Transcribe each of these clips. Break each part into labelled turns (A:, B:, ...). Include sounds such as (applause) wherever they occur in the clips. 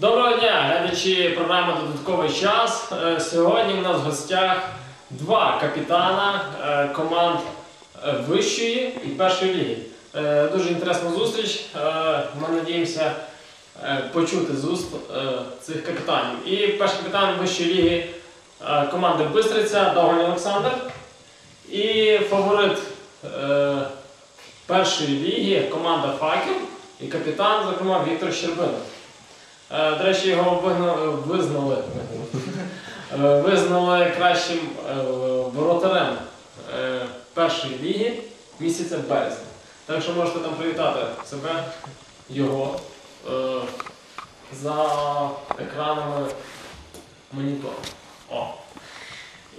A: Доброго дня, глядачі програми Додатковий час. Е, Сьогодні у нас в гостях два капітана е, команд е, вищої і першої ліги. Дуже інтересна зустріч. Ми надіємося почути з уст цих капітанів. І перший капітан вищої ліги команди Бистриця Довгань Олександр. І фаворит першої ліги команда Факел і капітан, зокрема, Віктор Щербина. Е, До речі, його визнали, е, визнали кращим е, воротарем першої ліги місяця березня. Так що можете там привітати себе, його за екранами монітору. О.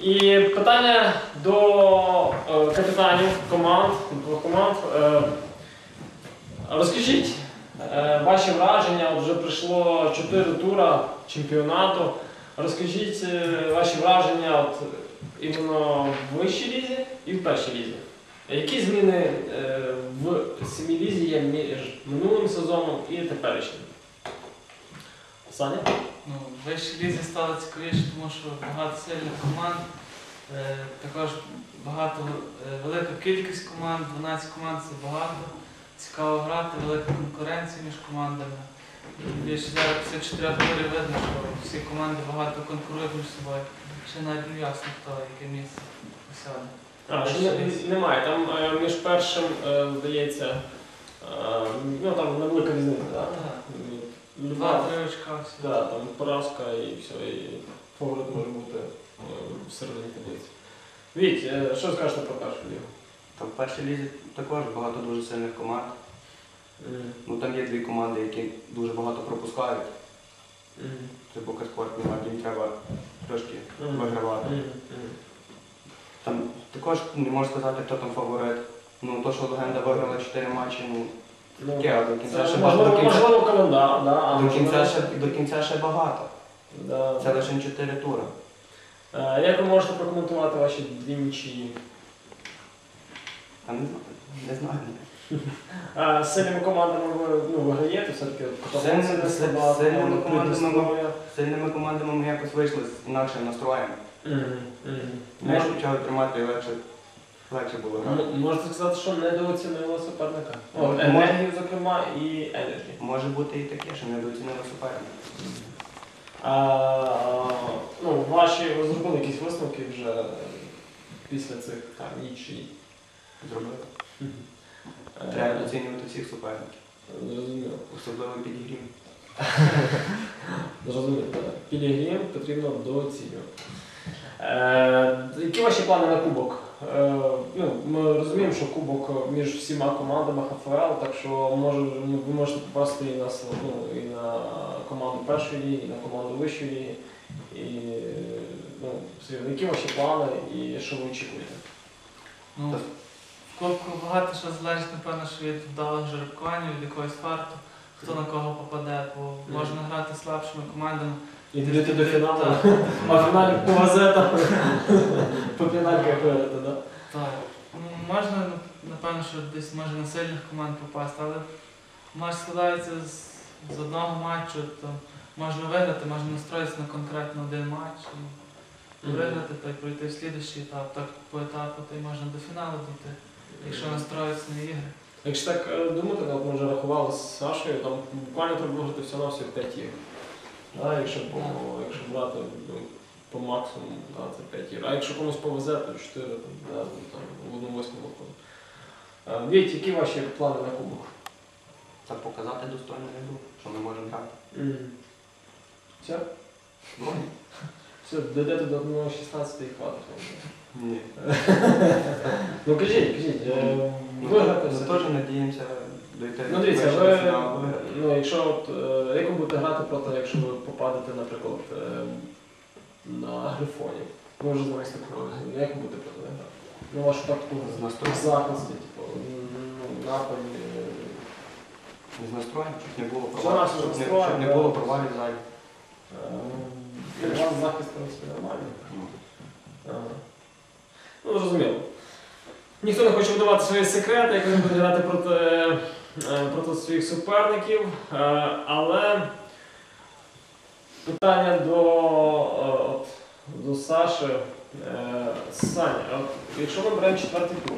A: І питання до капітанів команд, команд. Розкажіть ваші враження. От вже пройшло 4 тура чемпіонату. Розкажіть е, ваші враження от, іменно в вищій лізі і в першій лізі. Які зміни е, в сімій лізі є між минулим сезоном і теперішнім? Саня?
B: Ну, вищій лізі стало цікавіше, тому що багато сильних команд. Е, також багато е, велика кількість команд, 12 команд це багато. Цікаво грати, велика конкуренція між командами. Більше зараз після чотирьох турів видно, що всі команди багато конкурують між собою. Ще навіть не ясно, хто яке місце посяде.
A: А, що не- немає. Там е, між першим, е, здається, е, ну там невелика різниця, так?
B: Так.
A: Люба,
B: Два-три очка всі.
A: да, там поразка і все, і фаворит може бути е, в середині таблиці. Віть, е, що скажете про першу лігу?
C: Там в першій лізі також багато дуже сильних команд. Ну там є дві команди, які дуже багато пропускають. Це Бокаспорт, їм треба трошки
A: Мгм.
C: вигравати. Там також не можу сказати, хто там фаворит. Ну, то, що легенда виграла 4 матчі, ну
A: Ну,
C: таке, а до кінця ще багато. До кінця,
A: можливо календар, да,
C: до кінця ще до кінця ще багато.
A: Да.
C: Це лише 4 тури.
A: Е, Як ви можете прокоментувати ваші дві нічиї?
C: Та не знаю. Не знаю.
A: З сильними командами ви ну, виграєте, все-таки
C: Сильними- сильними
A: там,
C: командами
A: Придністров'я.
C: Сильними командами ми якось вийшли з інакшим настроєм.
A: Мгм, мгм.
C: М'яч почали тримати і легше, легше було грати.
A: М- Можете сказати, що недооцінили суперника. От, енергію, зокрема, і енергію.
C: Може бути і таке, що недооцінили суперника.
A: А, ну, ваші ви зробили якісь висновки вже е, після цих там нічий.
C: Зробили. Треба оцінювати всіх суперників,
A: Зрозуміло.
C: особливо підігрів.
A: Зрозуміло. так. Пілігрім потрібно дооцінювати. Е, які ваші плани на кубок? Е, ну, ми розуміємо, що кубок між всіма командами ХФЛ, так що може, ну, ви можете попасти і на, ну, і на команду першої ліги, і на команду вищої ліги. І, ну, серйозно, які ваші плани і що ви очікуєте?
B: Ну, кубку багато що залежить, напевно, що від вдалого жеребкування, від якогось фарту, хто на кого попаде, бо можна грати слабшими командами.
A: І дійти до фіналу, а в фіналі повезе там по пінальках виграти, так?
B: так. Ну, можна, напевно, що десь може на сильних команд попасти, але матч складається з, одного матчу, то можна виграти, можна настроїтися на конкретно один матч. І виграти та й пройти в слідуючий етап, так по етапу, то й можна до фіналу дійти, якщо настроїтися на ігри.
A: Якщо так е, думати, от ми вже рахували з Сашою, там буквально треба виграти всього на всього 5 ігор. Да, якщо, по, якщо брати ну, по максимуму, да, це 5 ігор. А якщо комусь повезе, то 4, там, да, ну, там, в одну восьму виходить. Е, Віть, які ваші плани на кубок?
C: Та показати достойну гру, що ми можемо грати.
A: Все?
C: Ну,
A: Все, дойдете до 1.16 і хватить.
C: Ні. (laughs)
A: Ну кажіть, кажіть, е,
C: Ну,
A: виграти
C: Ми
A: все.
C: теж надіємося дойти
A: Ну дивіться, ви,
C: до фіналу, виграти.
A: ну, якщо от, е, як ви будете грати проти, якщо ви попадете, наприклад, е, на грифонів, ви вже з ними як ви будете проти них грати? Ну, вашу тактику
C: З настроєм.
A: в захисті, типу, ну, нападі. е,
C: З настроєм, щоб не було
A: Все
C: провалів, щоб не,
A: настроєм,
C: щоб не
A: да.
C: було провалів ззаді.
A: Е, У вас захист, в принципі, нормальний.
C: Ну,
A: Ага. Ну, зрозуміло. Ніхто не хоче видавати свої секрети, як вони будуть грати проти, е, проти своїх суперників. Е, Але питання до, е, от, до Саші. Е, Саня, от, якщо ми беремо четвертий тур,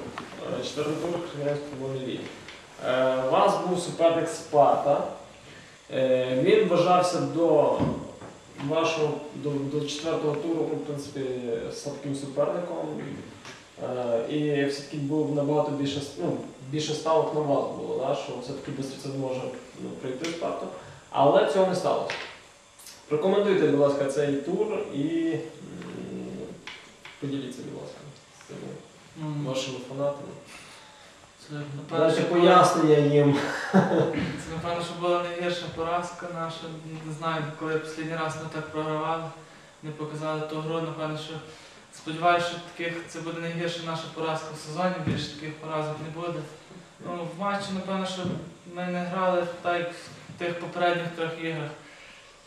A: е, четвертий тур Хмельницької футбольної ліги, е, у вас був суперник Спарта. Е, Він вважався до вашого до, до четвертого туру, в принципі, слабким суперником. Е, І все-таки був набагато більше, ну, більше ставок на вас було, да, що все-таки Бистриця зможе ну, пройти Спарту. Але цього не сталося. Прокоментуйте, будь ласка, цей тур і поділіться, будь ласка, з цими вашими фанатами.
B: Це, напевно, що була-
A: пояснення їм.
B: Це, напевно, що була найгірша поразка наша. Не знаю, коли останній раз ми так програвали, не показали ту гру. Напевно, що сподіваюся, що таких це буде найгірша наша поразка в сезоні, більше таких поразок не буде. Ну, в матчі, напевно, що ми не грали так, як в тих попередніх трьох іграх.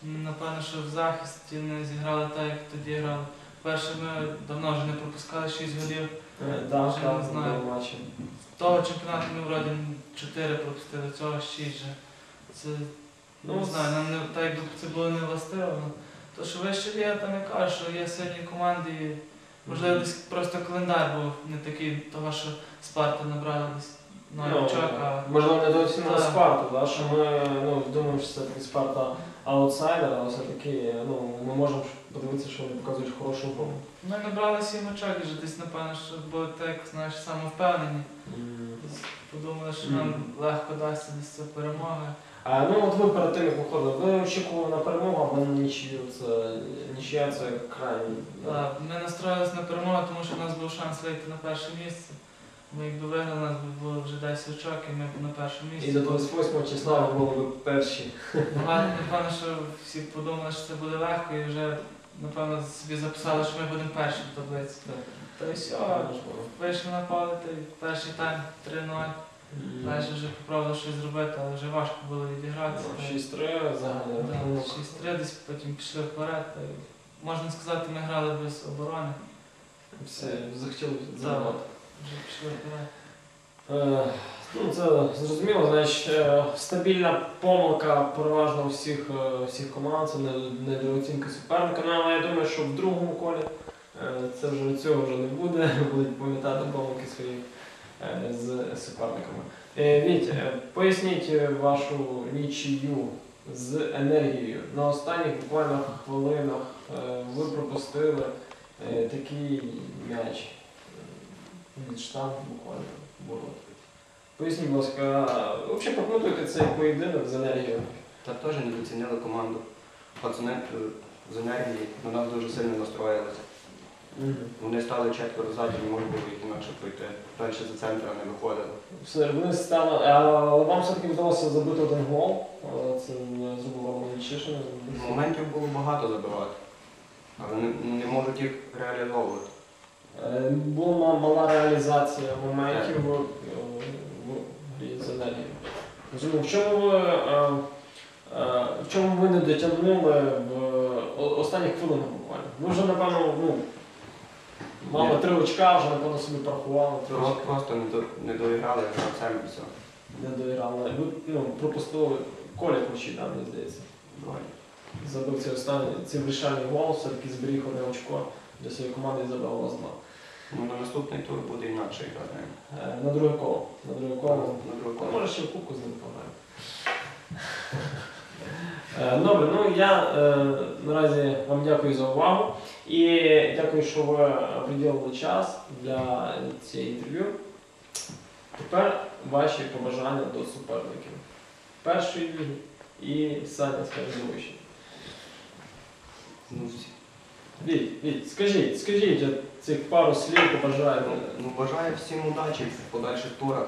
B: Напевно, що в захисті не зіграли так, як тоді грали. Перше, ми давно вже не пропускали 6 голів.
A: Так,
B: Вже не знаю. Того чемпіонату ми вроді 4 пропустили, цього 6 вже. Це
A: Ну,
B: не знаю, нам не так якби це було не властиво. Ну, то, що вище ліга, там я кажу, що є сильні команди, і можливо десь просто календар був не такий, того, що Спарта набрала десь новичок, а
A: Можливо, недооцінили
B: Так.
A: Спарту, да? що ми ну, думаємо, що все-таки Спарта аутсайдер, але все-таки ну, ми можемо подивитися, що вони показують хорошу гру.
B: ми набрали 7 очок і вже десь, напевно, що були так, знаєш, самовпевнені. Подумали, що нам легко дасться десь ця перемога.
A: А, ну от ви перед тим, як виходили, ви очікували на перемогу або на нічию, це нічия це крайній.
B: Так, ми настроїлися на перемогу, тому що у нас був шанс вийти на перше місце. Ми якби виграли, у нас би було вже 10 очок, і ми б на першому місці.
A: І до 28 числа ви були ви перші.
B: Багато, напевно, що всі подумали, що це буде легко і вже, напевно, собі записали, що ми будемо перші в таблиці. Та й все, вийшли на поле, та й перший тайм 3-0. Далі вже попробували щось зробити, але вже важко було відігратися.
A: 6-3 загальний
B: 6-3 десь потім пішли вперед. Та й, можна сказати, ми грали без оборони.
A: Все, захотіли
B: Так,
A: Ну, це зрозуміло, значить, е, стабільна помилка переважно всіх, е, всіх команд, це не- недооцінка суперника. Ну, але я думаю, що в другому колі е, це вже цього вже не буде, (laughs) будуть пам'ятати помилки свої з суперниками. Віть, поясніть вашу нічию з енергією. На останніх буквально хвилинах ви пропустили такий м'яч від штангу буквально в. Поясніть, будь ласка, взагалі прокоментуйте цей поєдинок з енергією.
C: Та теж не доцінили команду. Пацани е, з енергії на нас дуже сильно настроїлися. Вони стали четверо ззаді, не можна було їх інакше пройти. Далі за центра не виходили.
A: Все, вони стали, але вам все-таки вдалося забити один гол. але Це не зробив Мельчишин.
C: Моментів було багато забивати, але не, не можуть їх реалізовувати.
A: Е, Була мала реалізація моментів в, в грі з енергією. Розумію, в чому ви, е, е, в чому ви не дотягнули в останніх хвилинах буквально? Ви вже, напевно, ну, мали
C: Ні.
A: три очка, вже, напевно, собі порахували три очка.
C: просто не, до, не доіграли гравцем і все.
A: Не доіграли. Ви ну, пропустили Коля Ключі, да, мені здається.
C: Давай.
A: Забив цей останній цей вирішальний гол, все-таки зберіг одне очко для своєї команди і забрав у вас два.
C: Ну, на наступний тур буде інакше грати.
A: Е, На друге коло. На друге коло.
C: На другу
A: Та
C: коло.
A: може ще в кубку з ним пограємо. Е, Добре, ну я е, наразі вам дякую за увагу і дякую, що ви приділили час для цієї інтерв'ю. Тепер ваші побажання до суперників. Першої ліги і Саня скаже.
C: Ну, всі-
A: Віть, Віть, скажіть, скажіть от цих пару слів побажаєте.
C: ну, бажаю всім удачі в подальших турах.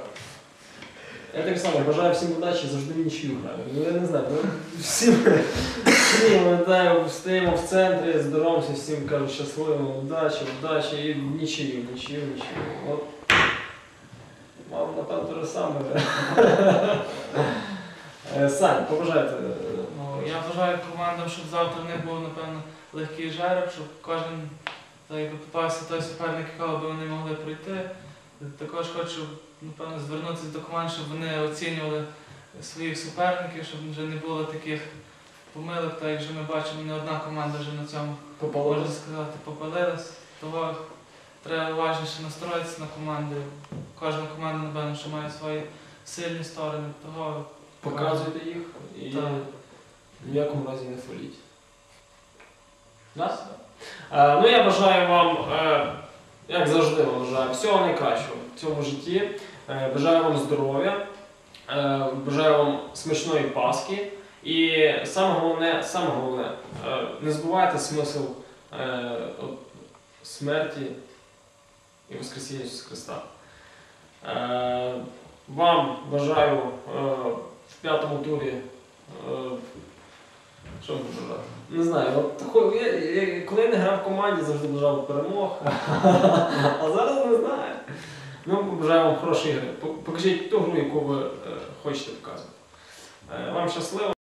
A: Я так само бажаю всім удачі, завжди в нічию граю. Ну я не знаю, ну, всім, всім вітаю, стоїмо в центрі, здоровимося, всім кажу щасливо, удачі, удачі і нічию, нічию, нічию. От. Мам, напевно, те ж саме. (laughs) Е, Сань, побажайте.
B: Я бажаю командам, щоб завтра в них був, напевно, легкий жереб, щоб кожен так, якби попався той суперник, якого би вони могли пройти. Також хочу, напевно, звернутися до команд, щоб вони оцінювали своїх суперників, щоб вже не було таких помилок, так як вже ми бачимо, не одна команда вже на цьому,
A: Попало.
B: можна сказати, попалилась. Того треба уважніше настроїтися на команди. Кожна команда, напевно, що має свої сильні сторони. Того
A: Показуйте їх і
B: Так.
A: В ніякому разі не фоліть. Да? Е, ну я бажаю вам, е, як завжди бажаю, всього найкращого в цьому житті. Е, бажаю вам здоров'я, е, бажаю вам смачної паски. І саме головне, саме головне, е, не забувайте смисл е, смерті і Воскресіння Ісуса Христа. Е, вам бажаю е, в п'ятому турі. е, Що вам бажати? Не знаю, от я, я, коли я не грав в команді, завжди бажав перемог. (laughs) А зараз не знаю. Ми бажаємо вам хорошої гри. Покажіть ту гру, яку ви е, хочете показувати. Е, Вам щасливо.